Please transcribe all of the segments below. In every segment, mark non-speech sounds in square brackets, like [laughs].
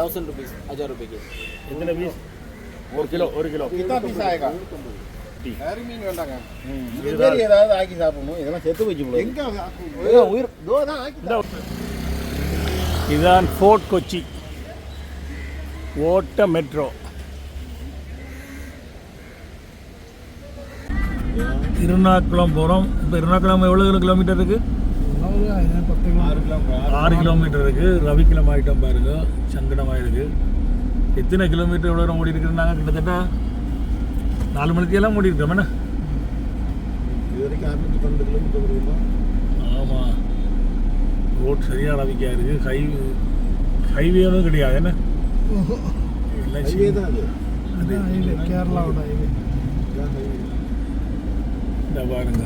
Thousand rupees ஹஜார் ரூபாய்க்கு எத்தனை piece ஒரு கிலோ ஒரு கிலோ कितना पीस आएगा டீ. வேறு மீன் வேண்டாங்க இது மாதிரி ஏதாவது ஆக்கி சாப்பிடணும் இதெல்லாம் செத்து வச்சு போல எங்க இதெல்லாம் உயிர் இதோ தான் ஆக்கி இந்த இதுதான் ஃபோர்ட் கொச்சி ஓட்ட மெட்ரோ திருநாக்குளம் போகிறோம் இப்போ திருநாக்குளம் எவ்வளோ கிலோமீட்டர் இருக்குது ஆறு கிலோமீட்டர் இருக்குது ரவிக்குளம் ஆகிட்டோம் பாருங்க. சங்கடம் ஆயிருக்கு எத்தனை கிலோமீட்டர் எவ்வளோ ஓடி இருக்கிறாங்க? கிட்டத்தட்ட நாலு மணிக்கு எல்லாம் ஓடி இருக்கோம். என்ன? இது வரைக்கும் அறுநூத்தி பன்னெண்டு கிலோமீட்டர் ஆமாம் ரோட் சரியாக ரவிக்கா இருக்குது ஹை ஹைவேவும் கிடையாது. என்ன? எல்லாம் ஹைவே தான் அது. அது கேரளாவோட ஹைவே. இந்த பாருங்க.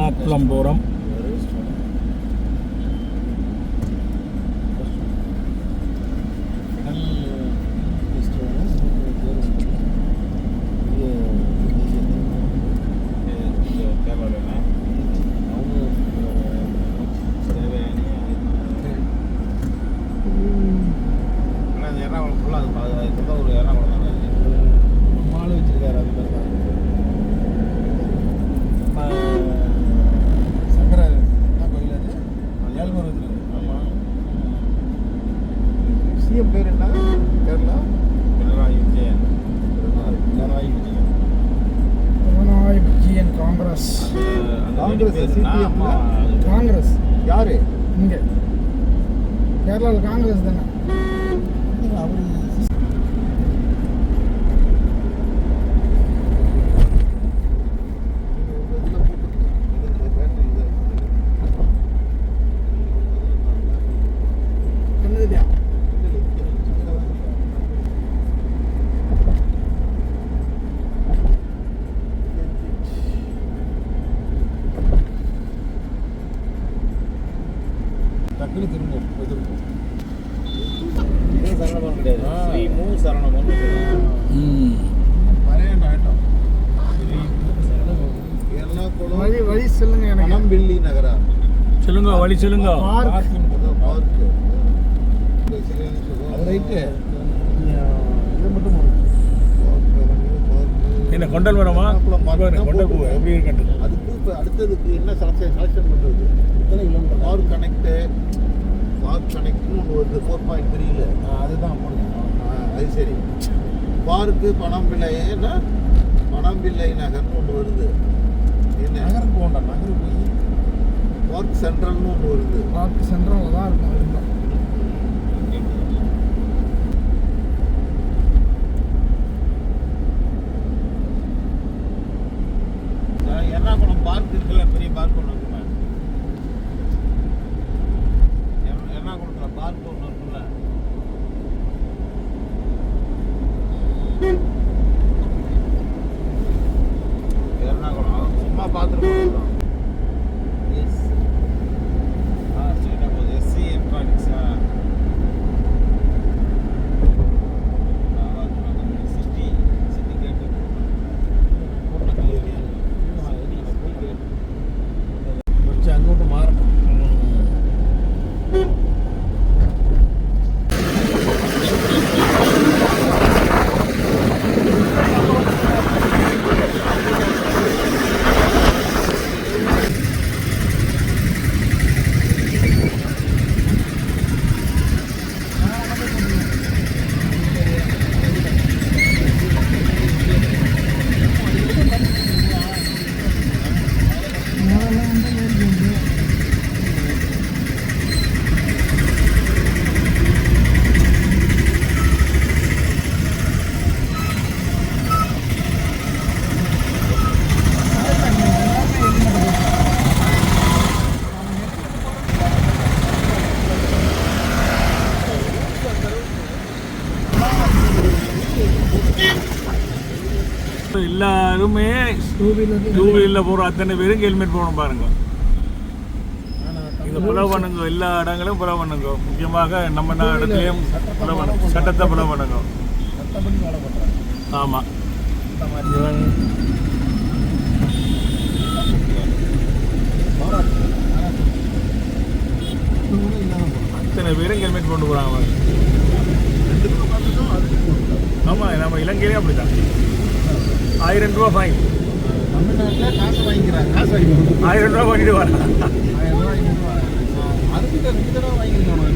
இருநாக்குளம் டக்குனு கிடையாது ஸ்ரீ மூ சரணமம் ம் மறையாண்ட எர்ணாகுளம் வழி வழி சொல்லுங்க எனக்கு பனம்பிள்ளி நகரா சொல்லுங்க வழி சொல்லுங்க. பார்க் பார்க்கு ரைட்டு இது மட்டும் என்ன கொண்டல் மரமா கொண்டல் பூ எப்படி இருக்கு அதுக்கு இப்போ அடுத்ததுக்கு என்ன செலக்ஷன் செலக்ஷன் பண்ணுறது எத்தனை கிலோமீட்டர் கார் கனெக்ட்டு கார் கனெக்ட்னு ஒன்று வருது ஃபோர் பாயிண்ட் த்ரீல அதுதான் அது சரி. பார்க்கு பணம்பிள்ளைன்னா பணம்பிள்ளை நகர்னு ஒன்று வருது. என்ன? நகருக்கு போகண்டா நகருக்கு போய். பார்க் சென்ட்ரல்னு ஒன்று வருது. பார்க் சென்ட்ரலில் தான் இருக்கும் இருந்தால் எர்ணாகுளம் பார்க் இருக்குல்ல பெரிய பார்க் ஒன்று எர்ணாகுளத்தில் டூ வீலர் டூ வீலரில் போகிற அத்தனை பேரும் ஹெல்மெட் போகணும் பாருங்க. இதை புலவு பண்ணுங்க எல்லா இடங்களும் புலவு பண்ணுங்க முக்கியமாக நம்ம இடத்துலையும் புலவு பண்ணுங்க சட்டத்தை புலவு பண்ணுங்க ஆமாம். அத்தனை பேரும் ஹெல்மெட் கொண்டு போகிறாங்க ஆமாம் நம்ம இலங்கையிலே அப்படிதான். ஆயிரம் ரூபா ஃபைன் தமிழ்நாட்டில் காசு வாங்கிக்கிறாங்க காசு வாங்கிக்கிறாங்க ஆயிரம் ரூபா பண்ணிட்டு வரான் ஆயிரம் ரூபாய் ஐநூறு ரூபாய் அதுக்கிட்ட ரெண்டு தடவை வாங்கிக்கலாம்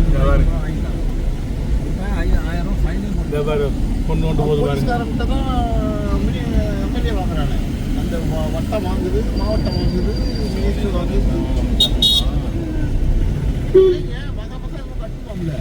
இந்த பாரு. ஆயிரம் ரூபா ஃபைனல் இந்த பாரு கொண்டு கொண்டு போது பாருங்க தான் மினி எம்எல்ஏ வாங்குறானே அந்த வட்டம் வாங்குது மாவட்டம் வாங்குது மினிஸ்டர் வாங்குது இல்லைங்க, மக மக கட்டுப்போம்ல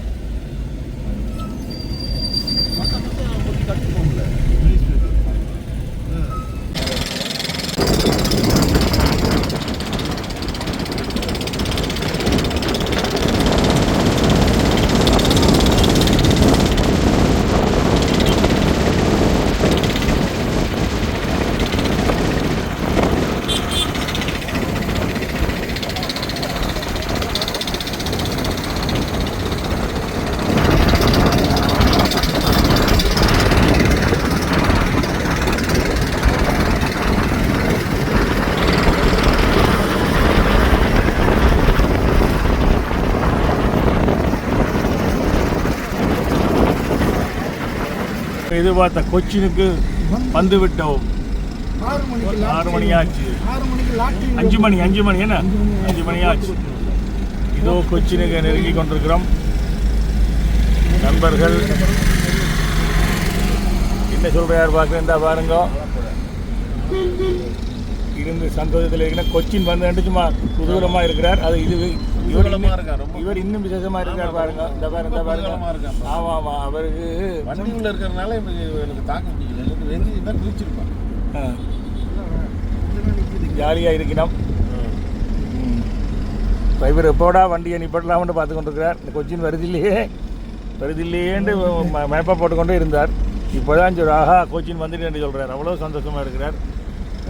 எதிர்பார்த்த கொச்சினுக்கு வந்து விட்டோம் ஆறு மணி ஆச்சு அஞ்சு மணி அஞ்சு மணி என்ன? அஞ்சு மணி ஆச்சு. இதோ கொச்சினுக்கு நெருங்கி கொண்டிருக்கிறோம். நண்பர்கள் என்ன சொல்றாரு பார்க்குறேன் பாருங்க. இருந்து சந்தோஷத்தில் இருக்கிற கொச்சின் வந்து சும்மா குதூகலமா இருக்கிறார் அது இது இவர். இவர் இன்னும் விசேஷமா இருக்கார் பாருங்க இந்த பாருங்க இந்த பாருங்க குதூகலமா இருக்கார். ஆமா ஆமா அவருக்கு வண்டி உள்ள இருக்கிறதுனால எனக்கு தாக்க முடியல எனக்கு வெறி தான் கிழிச்சிருப்பான் ஆ, ஜாலியா இருக்கிறோம் டிரைவர் எப்போடா வண்டியை நிப்படலாம்னு பார்த்து கொண்டிருக்கிறார் இந்த கொச்சின் வருதில்லையே வருதில்லையேன்னு மேப்பை போட்டுக்கொண்டே இருந்தார் இப்போதான் சொல்லு ஆஹா கொச்சின் வந்துட்டு சொல்கிறார் அவ்வளோ சந்தோஷமாக இருக்கிறார்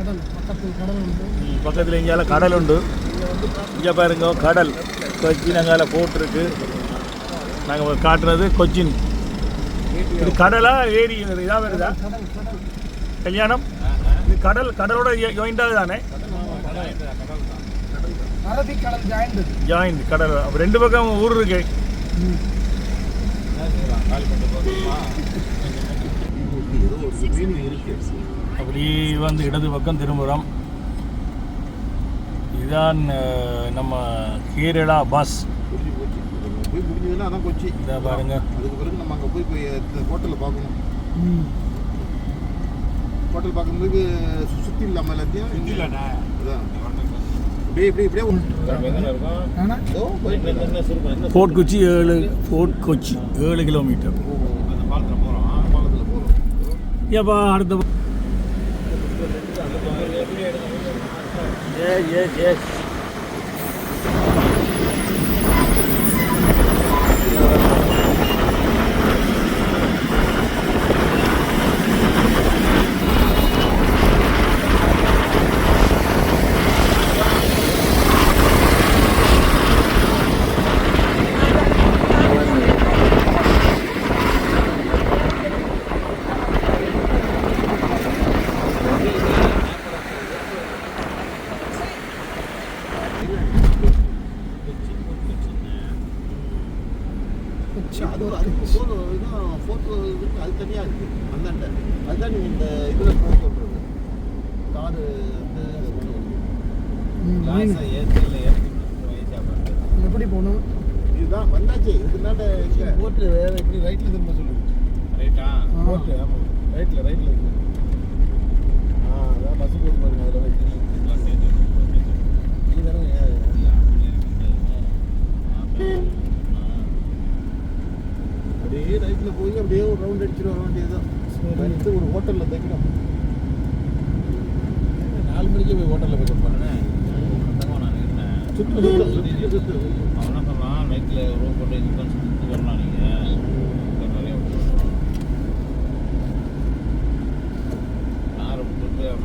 பக்கத்தில் கடல் உண்டு. பக்கத்தில் இங்கேயால கடல் உண்டு. இங்கே பாருங்க கடல். கொச்சின் அங்கால போட்டிருக்கு நாங்கள் காட்டுறது கொச்சின். இது கடலா ஏரி? இதாக வருதா? கல்யாணம்? இது கடல் கடலோட ஜாயிண்டாக தானே? ஜாயிண்ட் கடல் ரெண்டு பக்கம் ஊர் இருக்கு. ஏதோ ஒரு மீன் இருக்கு. அப்படியே வந்து இடது பக்கம் திரும்புகிறோம் இதுதான் நம்ம கேரளா பஸ். போய் முடிஞ்சதுன்னா அதான் கொச்சி இதா பாருங்க. அதுக்கு பிறகு நம்ம அங்கே போய் போய் ஹோட்டலில் பார்க்கணும் ஹோட்டல் பார்க்கும்போது சுற்றி இல்லாமல் எல்லாத்தையும் அதான் ஆனா இதோ போயிட்டு ஃபோர்ட் கொச்சி ஏழு ஃபோர்ட் கொச்சி ஏழு கிலோமீட்டர் ஏப்பா அடுத்த Yes, yes, yes. அப்படியே ரைட்டில் போய் அப்படியே ஒரு ரவுண்ட் அடிச்சுட்டு வர வேண்டியதுதான் அடுத்து ஒரு ஹோட்டலில் தைக்கணும் நாலு மணிக்கே போய் ஹோட்டலில் போய் கொடுப்பாங்க. சுற்று சுற்று சுற்று சுற்று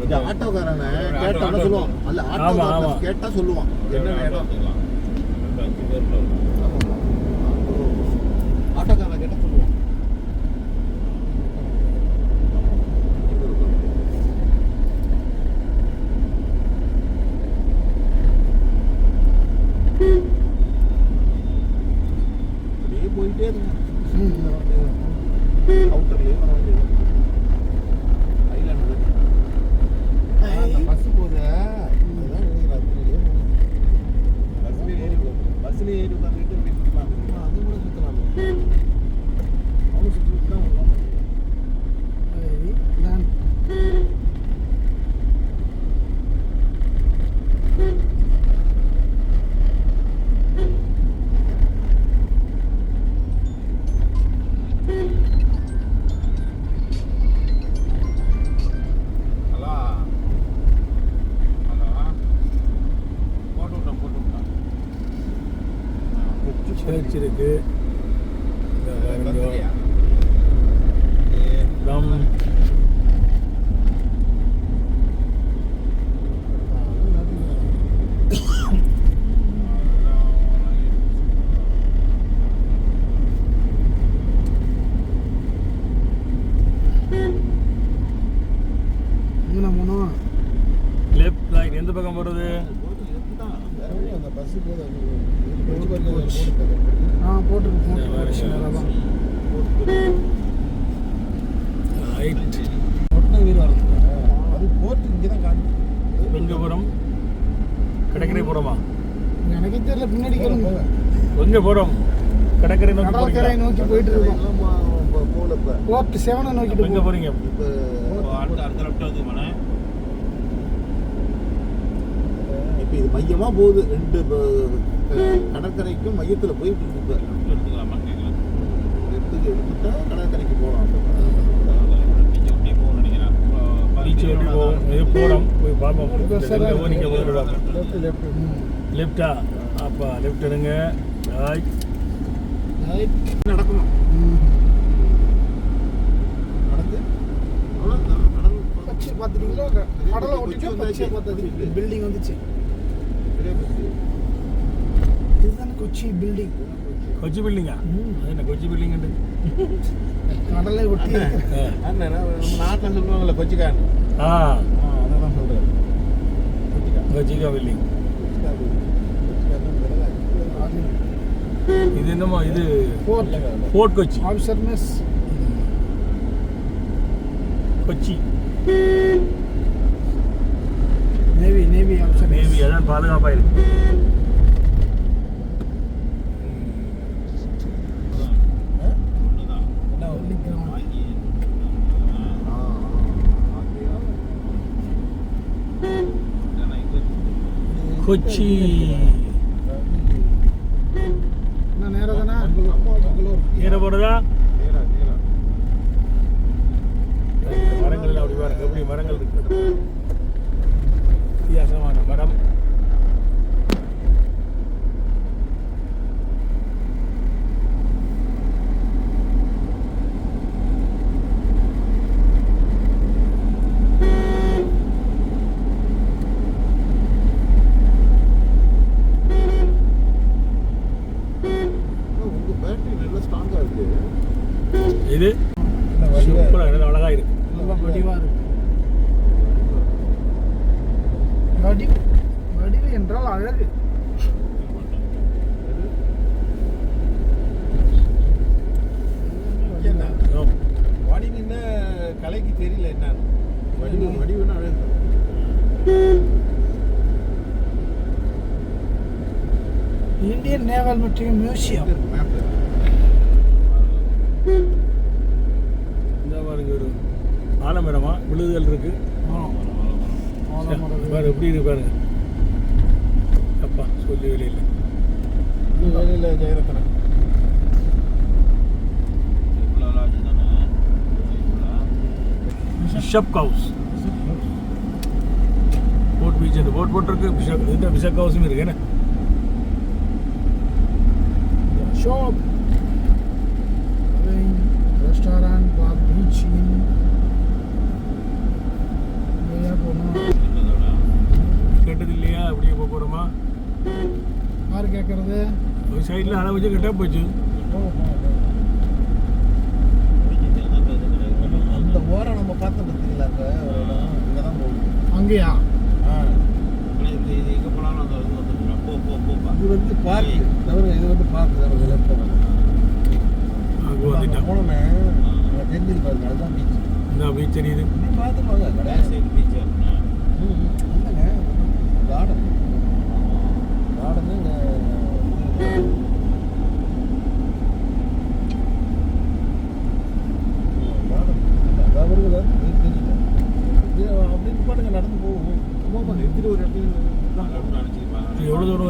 இந்த ஆட்டோக்காரனை? கேட்டாலும் சொல்லுவான்? அல்ல ஆமா, ஆமா. ஆட்டோ கேட்டா சொல்லுவான். என்ன ஆட்டோக்காரனை. தெரியல பின்னாடி. எங்கே போகிறோம் கடற்கரை நோக்கி கடற்கரை? நோக்கி போயிட்டு இருக்கோம். போர்ட் செவனை நோக்கிட்டு எங்கே போகிறீங்க இப்போ அடுத்த அடுத்த லெஃப்ட் வந்து மன இப்போ இது மையமாக போகுது. ரெண்டு கடற்கரைக்கும் மையத்தில் போயிட்டு இருக்கு இப்போ. எடுத்துக்கலாமா கேட்கலாம் எடுத்துக்கு எடுத்துட்டா கடற்கரைக்கு போகலாம் பீச் ஓட்டி போவோம் போகிறோம் போய் பார்ப்போம். லெஃப்டா அப்பா லெஃப்ட் எடுங்க ரைட் நடக்கணும். நடந்து. பச்சை பார்த்துட்டீங்களா? கடலை ஒட்டிட்டு பச்சை பார்த்தது பில்டிங் வந்துச்சு. இதுதானே கொச்சி பில்டிங் கொச்சி பில்டிங்கா அது என்ன கொச்சி பில்டிங் கடலை ஒட்டி. [laughs] நாட்டில் சொல்லுவாங்கல்ல கொச்சிக்கான் ஆ. அதான் சொல்கிறேன் கொச்சிக்கான் கொச்சிக்கா. பில்டிங் இது என்னமோ இது port Fort Kochi. Officer mess Kochi. Navy navy officer maybe அதான் பாதுகாப்பாக இருக்கு. கொச்சி என்ன நேரம் தானே ஏற போடுதா மரங்கள் அப்படி பாருங்க எப்படி மரங்கள் இருக்கு. வித்தியாசமான மரம் உங்க பேட்டரி நல்லா ஸ்ட்ராங்கா இருக்கு இது இந்த வடிவ- சூப்பராக நல்லா அழகாக இருக்கு நல்லா வடிவா இருக்கு வடிவு என்றால் அழகு. வடிவுன்னா கலைக்கு தெரியல என்ன? வடிவு வடிவுன்னா அழகு. இந்தியன் நேவல் மற்றும் மியூசியம். இந்த பாருங்க ஒரு ஆலமரமா விழுதுகள் இருக்கு. பாரு எப்படி இருக்கு பாருங்க. அப்பா சொல்லி வெளியில் வேலையில் Jayaratnam bishop house boat beach அந்த போட் போட்டிருக்கு பிஷப் இந்த பிஷப் ஹவுஸும் இருக்கு என்ன ஷாப் ரெஸ்டாரண்ட் பார் பீச் நிறையா போகணும் கேட்டது இல்லையா அப்படியே போக போகிறோமா யார் கேட்கறது ஒரு சைடில் அளவு வச்சு கிட்டே போச்சு. அந்த ஓரம் நம்ம பார்த்தோம் பார்த்தீங்களா அங்கே ஒரு இடம் இங்கே தான் போகுது அங்கேயா ஆ இது வந்து பார்க் தவிர இது வந்து பார்க் தவிர லெஃப்ட் அங்கே வந்துட்டோம் போனோமே தெரிஞ்சது பாருங்க அதுதான் பீச் இந்த பீச் தெரியுது நீ பார்த்து வாங்க கடை ம் இல்லைங்க கார்டன் கார்டனு கார்டன் அதான் வருகுதா தெரியல இது அப்படின்னு பாருங்க நடந்து போவோம் போமா எடுத்துட்டு ஒரு இடத்துல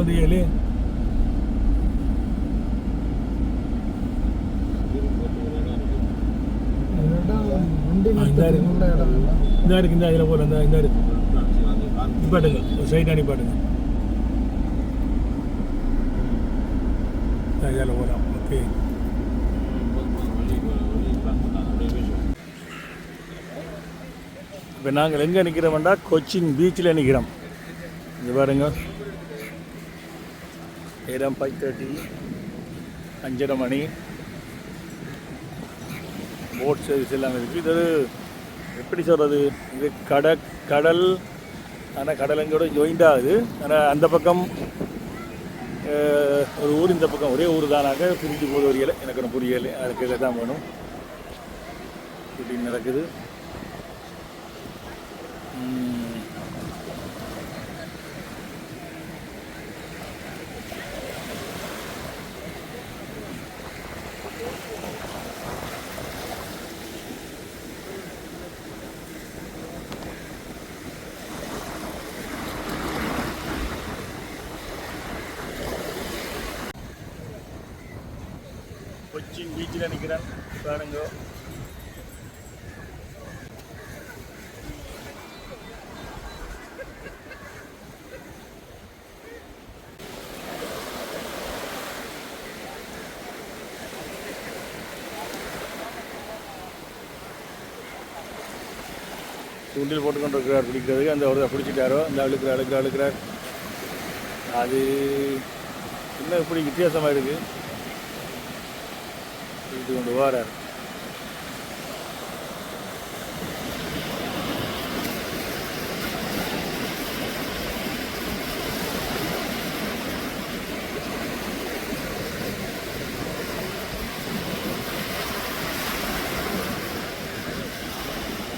இது ஏழு. இந்த இருக்கு. இந்த இதில் போகிற இந்த இந்த இருக்கு. நிப்பாட்டுங்க ஒரு சைடாக நிப்பாட்டுங்க. இதில் போகலாம் ஓகே. இப்போ நாங்கள் எங்கே நிற்கிறோம்டா கொச்சின் பீச்சில் நிற்கிறோம். இங்கே பாருங்க. நேரம் ஃபைவ் தேர்ட்டி அஞ்சரை மணி. போட் சர்வீஸ் எல்லாம் இருக்குது இது எப்படி சொல்கிறது இது கட கடல். ஆனால் கடல் எங்கூட ஜாயிண்ட் ஆகுது. ஆனால் அந்த பக்கம் ஒரு ஊர் இந்த பக்கம் ஒரே ஊர் தானாக பிரிஞ்சு போது வரையில எனக்கு ஒன்று புரியலை. அதுக்கு தான் வேணும். இப்படி நடக்குது. ம். நிற்கிறேன் பாருங்க. தூண்டில் போட்டு கொண்டு இருக்கிறார் பிடிக்கிறதுக்கு அந்த ஒரு பிடிச்சிட்டாரோ இந்த அழுக்கிற அழுக்கிற அழுக்கிறார் அது என்ன இப்படி வித்தியாசமாக இருக்குது இது கொண்டு வாரார்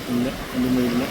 இல்லை ஒன்றுமே இல்லை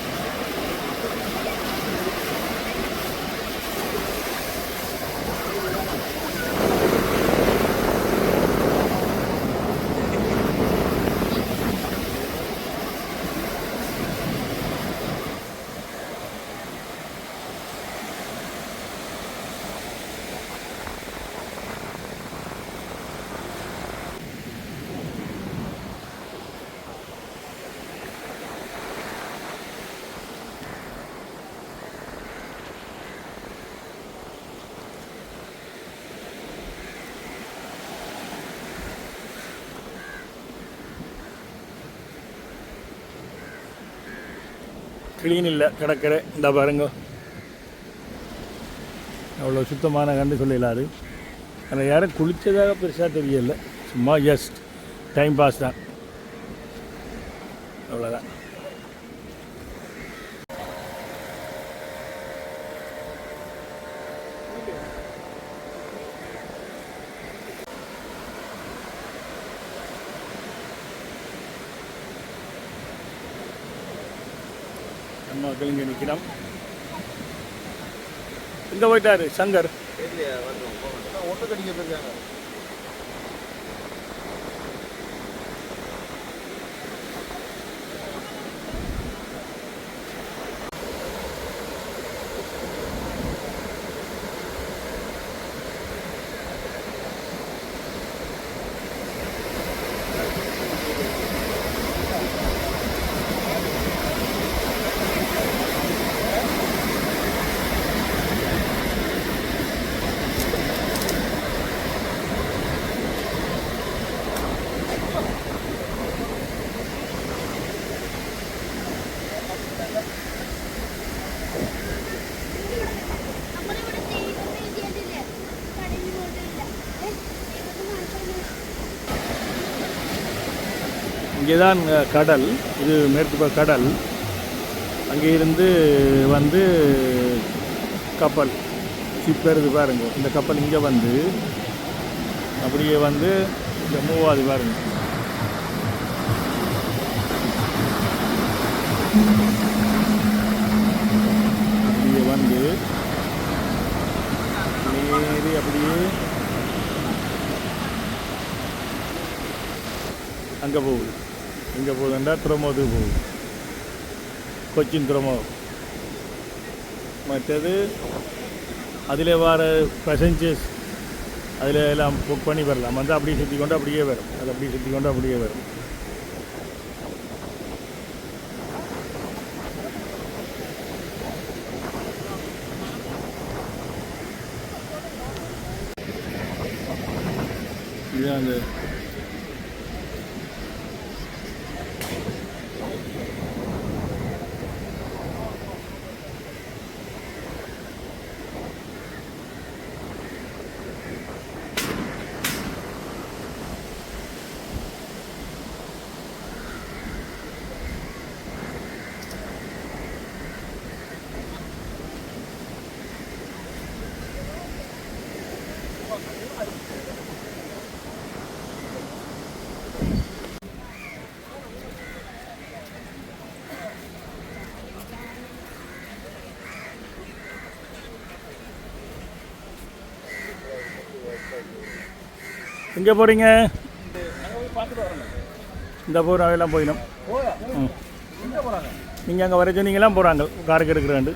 க்ளீன் இல்லை கிடக்கிற. இந்த பாருங்க. அவ்வளோ சுத்தமான கண்டு சொல்லிடலாரு ஆனால் யாரும் குளித்ததாக பெருசாக தெரியலை. சும்மா ஜஸ்ட் டைம் பாஸ் தான். நிற்கிறோம் எங்கே போயிட்டாரு? சங்கர். ஒன்று கடிக்க போயிருக்காங்க. இங்கே தான் கடல். இது மேற்கு கடல். அங்கே இருந்து வந்து கப்பல். ஷிப் இது பாருங்க. இந்த கப்பல் இங்கே வந்து அப்படியே வந்து இந்த மூவாது பாருங்க. அப்படியே வந்து நேரி அப்படியே அங்கே போகுது. எங்கே போதுண்டா துறைமுகத்துக்கு போகுது. கொச்சின் துறைமுகம் மற்றது அதில் வர பேசஞ்சர்ஸ் அதில் எல்லாம் புக் பண்ணி வரலாம். வந்து அப்படியே சுற்றி கொண்டு அப்படியே வரும். அது அப்படியே சுற்றி கொண்டு அப்படியே வரும். இது அந்த எங்கே போகிறீங்க? இந்த போர் அவையெல்லாம் போயிடும் ம். நீங்கள் அங்கே வர சொன்னீங்களாம் போகிறாங்க காருக்கு எடுக்கிறாண்டு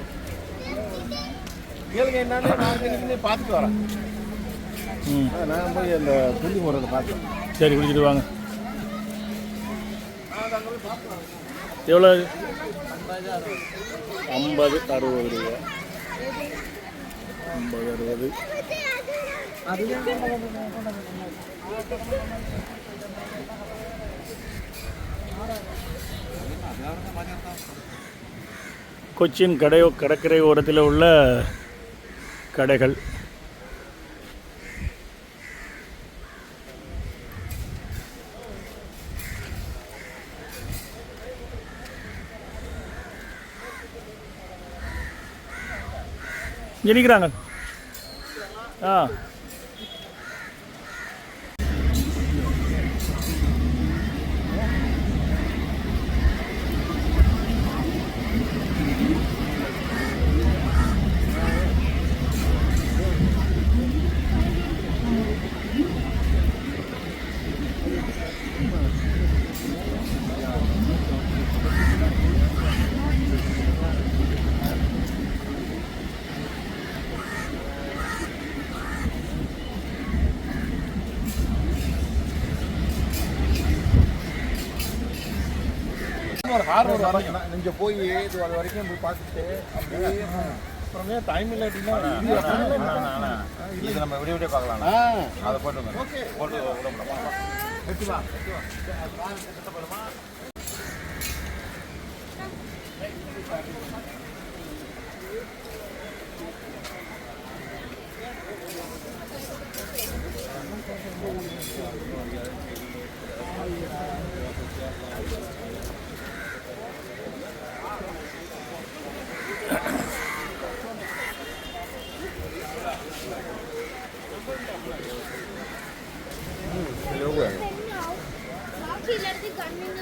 பார்த்துட்டு வரேன். ம். நான் போய் அந்த புள்ளி முறையை பார்த்தேன் சரி குடிச்சிட்டு வாங்க. எவ்வளோ? ஐம்பது அறுபது ரூபா. ஐம்பது அறுபது. கொச்சின் கடையோ கடற்கரை ஓரத்தில் உள்ள கடைகள். ஜெனிக்கிறாங்க ஆ. ஹார்பர் வரைக்கும் இங்கே போய் இது அது வரைக்கும் போய் பார்த்துட்டு அப்படியே அப்புறமே டைம் இல்லாட்டினா இது நம்ம விடிய விடிய பார்க்கலாம் அதை போட்டு ஓகே. போட்டு விட பாக்கியில இருந்து கண்ணுங்க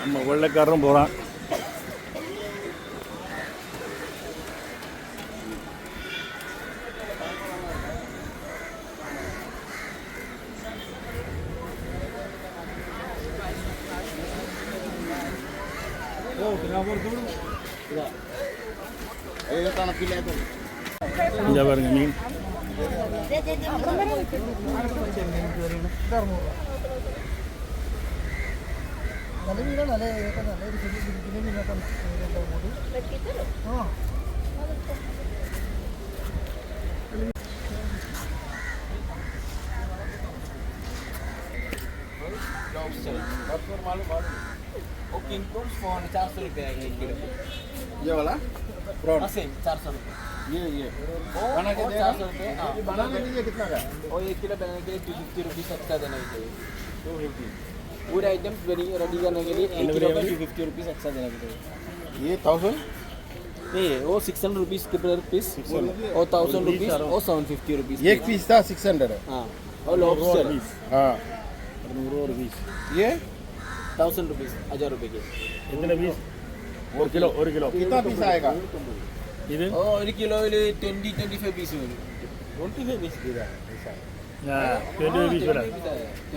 நம்ம வெள்ளைக்காரரும் போகிறான் இந்த பாருங்க மீன் वो किंग प्रॉन्स फोन चार सौ रुपये है एक किलो ये वाला हाँ, सेम चार सौ रुपये ये ये वो बना के वो देगा? चार सौ रुपये हाँ ये बना के दीजिए कितना का और एक किलो बनाने के लिए टू फिफ्टी रुपीज़ एक्स्ट्रा देना ही चाहिए पूरे आइटम्स रेडी करने के लिए एक किलो में फिफ्टी रुपीज़ एक्स्ट्रा देना पड़ेगा। ये थाउज़ेंड नहीं वो सिक्स हंड्रेड रुपीज़ के पर पीस और थाउज़ेंड रुपीज़ और सेवन फिफ्टी रुपीज़ एक पीस था सिक्स हंड्रेड है हाँ और लॉबस्टर हाँ। नूरो बीस ये? थाउज़ेंड रुपीज़ हज़ार रुपए के। कितने पीस और किलो। और किलो कितना पीस आएगा? इधर और किलो वाले twenty twenty five piece twenty five piece दे ట్వంటీ బీబీ సార్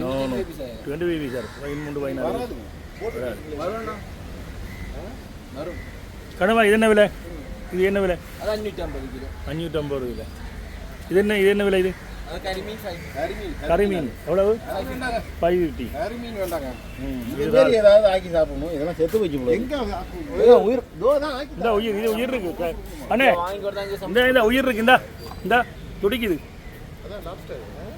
అవును ట్వంటీ బీబీ సార్ వైన్ ముందు వైన్ കടമ ഇതെന്നെ വില? ഇത് എന്നെ വില? അഞ്ഞൂറ്റമ്പത് വില. ഇതെന്നെ ഇതെന്നെ വില ഇത്? கறிமீன் எவ்வளவு ஃபைவ் ஃபிஃப்டி கறிமீன் வேண்டாங்க ஏதாவது ஆக்கி சாப்பிடணும் இதெல்லாம் செத்து வச்சு உயிர் இந்த உயிர் இது உயிர் இருக்கு அண்ணே இந்த இந்த துடிக்குது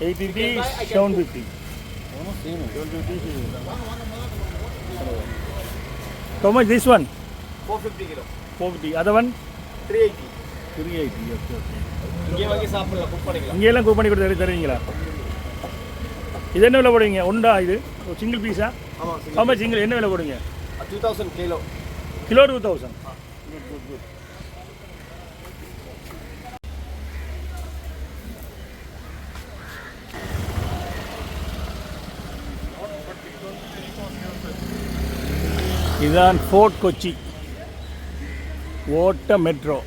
850, 750. Almost same. 750. How much this one? 450 kilo. 450. Other one? 380. 380, okay, okay. இங்கே வாங்கி சாப்பிடலாம் குக் பண்ணிக்கலாம் இங்கேலாம் குக் பண்ணி கொடுத்து தருவீங்களா இது என்ன விலை போடுவீங்க ஒன்றா இது ஒரு சிங்கிள் பீஸா ஆமாம் ஆமாம் சிங்கிள் என்ன விலை போடுவீங்க two thousand kilo kilo two thousand good good இதுதான் ஃபோர்ட் கொச்சி. ஓட்ட மெட்ரோ.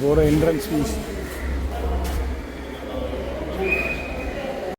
இது போகிற என்ட்ரன்ஸ் ஃபீஸ்